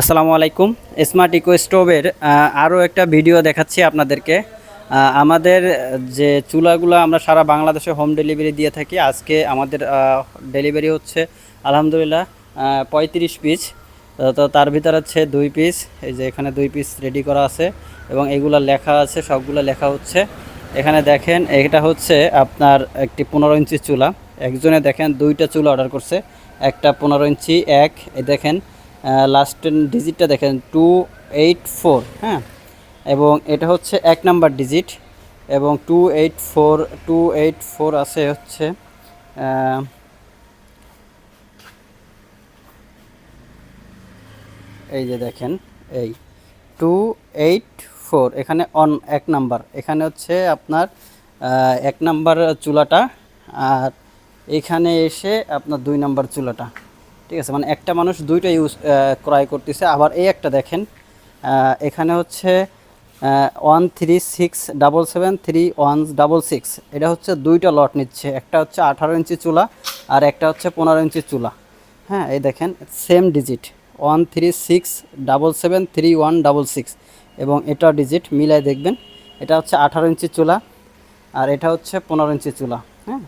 আসসালামু আলাইকুম। Smart eco স্টোভের আরও একটা ভিডিও দেখাচ্ছি আপনাদেরকে। আমাদের যে চুলাগুলো আমরা সারা বাংলাদেশে হোম ডেলিভারি দিয়ে থাকি, আজকে আমাদের ডেলিভারি হচ্ছে আলহামদুলিল্লাহ পঁয়ত্রিশ পিস তো তার ভিতরে হচ্ছে দুই পিস এই যে এখানে দুই পিস রেডি করা আছে এবং এগুলো লেখা আছে, সবগুলো লেখা হচ্ছে। এখানে দেখেন, এটা হচ্ছে আপনার একটি পনেরো ইঞ্চি চুলা। একজনে দেখেন দুইটা চুলা অর্ডার করছে, একটা পনেরো ইঞ্চি, এক দেখেন লাস্ট ডিজিটটা দেখেন টু এইট ফোর হ্যাঁ? এবং এটা হচ্ছে এক নাম্বার ডিজিট এবং two eight four two eight four আছে হচ্ছে এই যে দেখেন, এই টু এইট ফোর এখানে অন এক নাম্বার, এখানে হচ্ছে আপনার এক নাম্বার চুলাটা, আর এখানে এসে আপনার দুই নাম্বার চুলাটা। ঠিক আছে মানে একটা মানুষ দুইটা ইউজ ক্রয় করতেছে। আবার এই একটা দেখেন এখানে হচ্ছে one three six double seven three one double six এটা হচ্ছে দুইটা লট নিচ্ছে, একটা হচ্ছে আঠারো ইঞ্চি চুলা আর একটা হচ্ছে পনেরো ইঞ্চি চুলা। হ্যাঁ এই দেখেন same digit one three six double seven three one double six এবং এটা ডিজিট মিলাই দেখবেন, এটা হচ্ছে আঠারো ইঞ্চি চুলা আর এটা হচ্ছে পনেরো ইঞ্চি চুলা। হ্যাঁ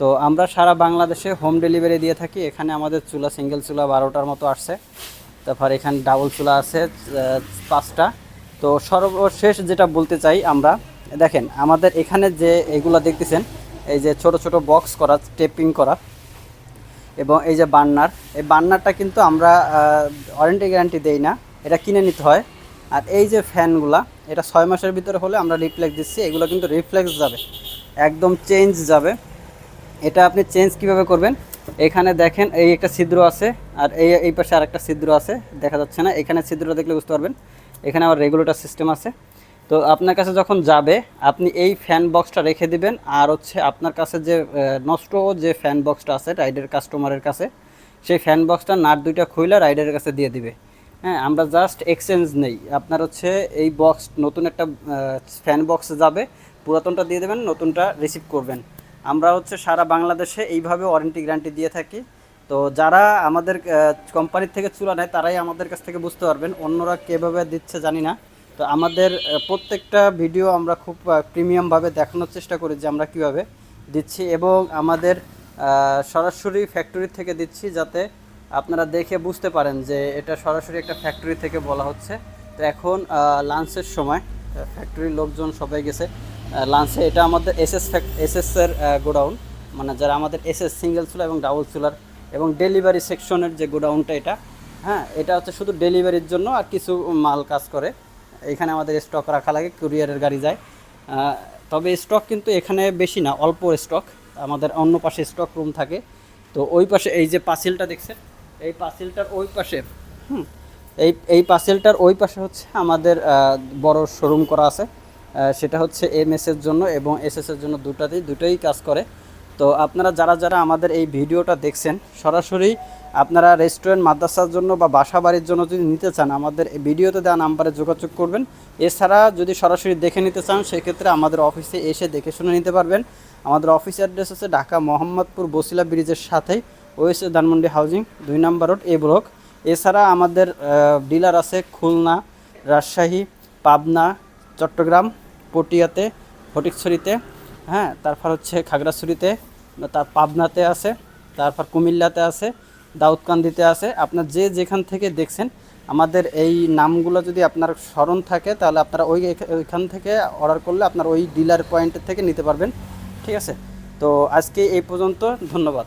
তো আমরা সারা বাংলাদেশে হোম ডেলিভারি দিয়ে থাকি। এখানে আমাদের চুলা সিঙ্গেল চুলা বারোটার মতো আসছে। তারপর এখানে ডাবল চুলা আছে পাঁচটা। তো সর্বশেষ যেটা বলতে চাই আমরা, দেখেন, আমাদের এখানে যে এগুলা দেখতেছেন, এই যে ছোট ছোট বক্স করা টেপিং করা, এবং এই যে বার্নার এই বার্নারটা কিন্তু আমরা ওয়ারেন্টি গ্যারান্টি দেই না। এটা কিনে নিতে হয়। আর এই যে ফ্যানগুলা, এটা ছয় মাসের ভিতরে হলে আমরা রিফ্লেক্স দিচ্ছি। এগুলো কিন্তু রিফ্লেক্স যাবে। একদম চেঞ্জ যাবে। এটা আপনি চেঞ্জ কীভাবে করবেন? এখানে দেখেন এই একটা ছিদ্র আছে, আর এই এই পাশে আরেকটা ছিদ্র আছে, দেখা যাচ্ছে না। এখানে ছিদ্রটা দেখলে বুঝতে পারবেন। এখানে আবার রেগুলেটর সিস্টেম আছে। তো আপনার কাছে যখন যাবে, আপনি এই ফ্যান বক্সটা রেখে দিবেন, আর হচ্ছে আপনার কাছে যে নষ্ট যে ফ্যান বক্সটা আছে রাইডের কাস্টমারের কাছে, সেই ফ্যান বক্সটা নাট দুইটা খুইলে রাইডারের কাছে দিয়ে দিবে। হ্যাঁ আমরা জাস্ট এক্সচেঞ্জ নেই। আপনার হচ্ছে এই বক্স নতুন একটা ফ্যান বক্সে যাবে, পুরাতনটা দিয়ে দেবেন, নতুনটা রিসিভ করবেন। আমরা হচ্ছে সারা বাংলাদেশে এইভাবে ওয়ারেন্টি গ্যারান্টি দিয়ে থাকি। তো যারা আমাদের কোম্পানির থেকে চুলা নেয়, তারাই আমাদের কাছ থেকে বুঝতে পারবেন অন্যরা কীভাবে দিচ্ছে জানি না। তো আমাদের প্রত্যেকটা ভিডিও আমরা খুব প্রিমিয়ামভাবে দেখানোর চেষ্টা করি যে আমরা কীভাবে দিচ্ছি এবং আমাদের সরাসরি ফ্যাক্টরি থেকে দিচ্ছি যাতে আপনারা দেখে বুঝতে পারেন যে এটা সরাসরি একটা ফ্যাক্টরি থেকে বলা হচ্ছে। তো এখন লাঞ্চের সময় ফ্যাক্টরির লোকজন সবাই গেছে। লাঞ্চে এটা আমাদের এসএস এসএস এর গোডাউন মানে যারা আমাদের এসএস সিঙ্গেল চুলা এবং ডাবল চুলার এবং ডেলিভারি সেকশনের যে গোডাউনটা এটা হ্যাঁ এটা হচ্ছে শুধু ডেলিভারির জন্য আর কিছু মাল কাজ করে। এখানে আমাদের স্টক রাখা লাগে কুরিয়ারের গাড়ি যায়। তবে স্টক কিন্তু এখানে বেশি না, অল্প স্টক আমাদের অন্য পাশে স্টক রুম থাকে। তো ওই পাশে এই যে পাঁচিলটা দেখছেন, এই পাঁচিলটার ওই পাশে, হুম, এই এই পার্সেলটার ওই পাশে হচ্ছে আমাদের বড় শোরুম করা আছে। সেটা হচ্ছে এম এর জন্য এবং এস এর জন্য দুটাতেই, দুটোই কাজ করে। তো আপনারা যারা যারা আমাদের এই ভিডিওটা দেখছেন, সরাসরি আপনারা রেস্টুরেন্ট মাদ্রাসার জন্য বা বাসা বাড়ির জন্য যদি নিতে চান, আমাদের ভিডিওতে দেওয়া নাম্বারে যোগাযোগ করবেন। এছাড়া যদি সরাসরি দেখে নিতে চান, সেক্ষেত্রে আমাদের অফিসে এসে দেখে শুনে নিতে পারবেন। আমাদের অফিস অ্যাড্রেস আছে ঢাকা মোহাম্মদপুর বসিলা ব্রিজের সাথেই ওয়েসে ধানমন্ডি হাউজিং, দুই নাম্বার রোড, এ ব্লক। এছাড়া আমাদের ডিলার আছে খুলনা, রাজশাহী, পাবনা, চট্টগ্রাম। পটিয়াতে, ফটিকছড়িতে হ্যাঁ তারপর হচ্ছে খাগড়াছড়িতে, তার পাবনাতে আছে, তারপর কুমিল্লাতে আছে, দাউদকান্দিতে আছে। আপনার যে যেখান থেকে দেখছেন, আমাদের এই নামগুলো যদি আপনার স্মরণ থাকে, তাহলে আপনারা ওই ওইখান থেকে অর্ডার করলে আপনার ওই ডিলার পয়েন্টের থেকে নিতে পারবেন। ঠিক আছে? তো আজকে এই পর্যন্ত, ধন্যবাদ।